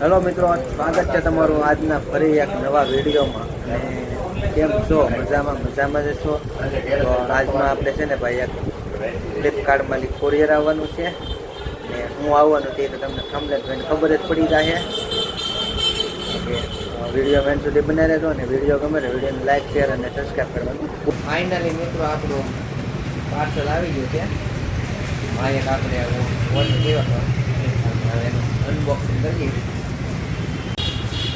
Hello મિત્રો, સ્વાગત છે તમારું આજના ફરી એક નવા વિડીયોમાં. અને કેમ છો? મજામાં મજામાં જ છો? તો આજમાં આપણે છે ને ભાઈ, એક ફ્લિપકાર્ટમાંથી કોરિયર આવવાનું છે. ને હું આવવાનું છે તો તમને કમ્પ્લેટ જોઈને ખબર જ પડી જાય. વીડિયો મેન સુધી બનાવી રહેજો અને વીડિયો ગમે તો વિડીયોને લાઈક શેર અને સબસ્ક્રાઈબ કરવાનું. ફાઇનલી મિત્રો, આપણું પાર્સલ આવી ગયું છે. આ એક આપણે કર્યો હવે અનબોક્સિંગ કરીએ.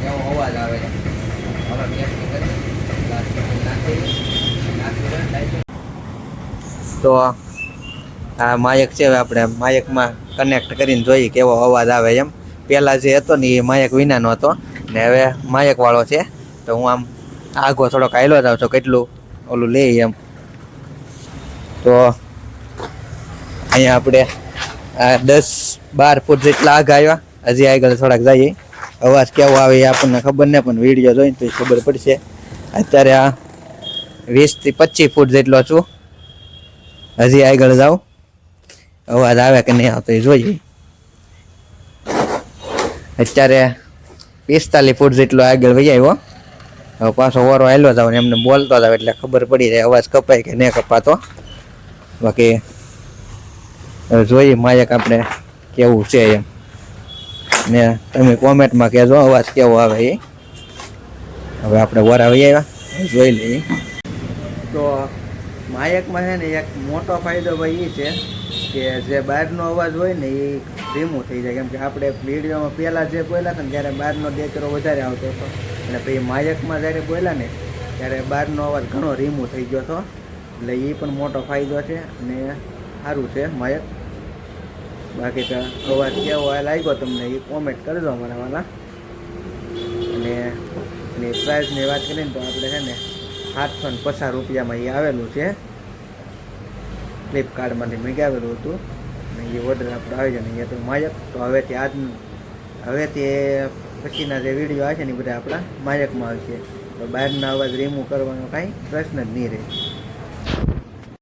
કેવો અવાજ આવે હવે તો આ માયક છે આપણે માયકમાં કનેક્ટ કરીને જોઈએ કેવો અવાજ આવે એમ. પહેલાં જે હતો ને એ માયક વિનાનો હતો. ને હવે માયકવાળો છે. તો હું આમ આગો થોડોક આયલો જાઉં છું, કેટલું ઓલું લે એમ. તો અહીંયા આપણે દસ બાર ફૂટ જેટલા આગ આવ્યા. હજી આગળ થોડાક જઈએ. અવાજ કેવો આવે એ આપણને ખબર નહીં પણ વીડિયો જોઈને તો ખબર પડશે. અત્યારે આ વીસથી પચીસ ફૂટ જેટલો છું. હજી આગળ જાઉં. અવાજ આવે કે નહીં આવતો એ જોઈએ. અત્યારે પિસ્તાલીસ ફૂટ જેટલો આગળ વહી આવ્યો હવે પાછો ઓરો આવેલો જાવ એમને બોલતો જાવ એટલે ખબર પડી જાય અવાજ કપાય કે નહીં કપાતો. બાકી હવે જોઈએ માયક આપણે કેવું છે એમ. ને તમે કોમેન્ટમાં કહેજો અવાજ કેવો આવે એ. હવે આપણે વર વહી આવ્યા. જોઈ લઈએ. તો માયકમાં છે ને એક મોટો ફાયદો ભાઈ એ છે કે જે બહારનો અવાજ હોય ને એ ધીમું થઈ જાય. કેમ કે આપણે વિડીયોમાં પહેલાં જે બોલ્યા હતા ને ત્યારે બહારનો દેચરો વધારે આવતો હતો, અને પછી માયકમાં જ્યારે બોલ્યા ને, ત્યારે બહારનો અવાજ ઘણો રીમો થઈ ગયો હતો. એટલે એ પણ મોટો ફાયદો છે અને સારું છે. માયક, બાકી તો અવાજ કેવો લાગ્યો તમને એ કોમેન્ટ કરજો અમારા વાલા અને એની પ્રાઇસની વાત કરીએ ને તો આપણે છે ને સાતસો ને પચાસ રૂપિયામાં એ આવેલું છે. ફ્લિપકાર્ટમાંથી મંગાવેલું હતું. અને એ ઓર્ડર આપણે આવી જાય એ તો માયક. તો હવેથી આજ હવેથી પછીના જે વીડિયો આવશે ને એ બધા આપણા માયકમાં આવશે. તો બહારના અવાજ રિમૂવ કરવાનો કાંઈ પ્રશ્ન જ નહીં રહે.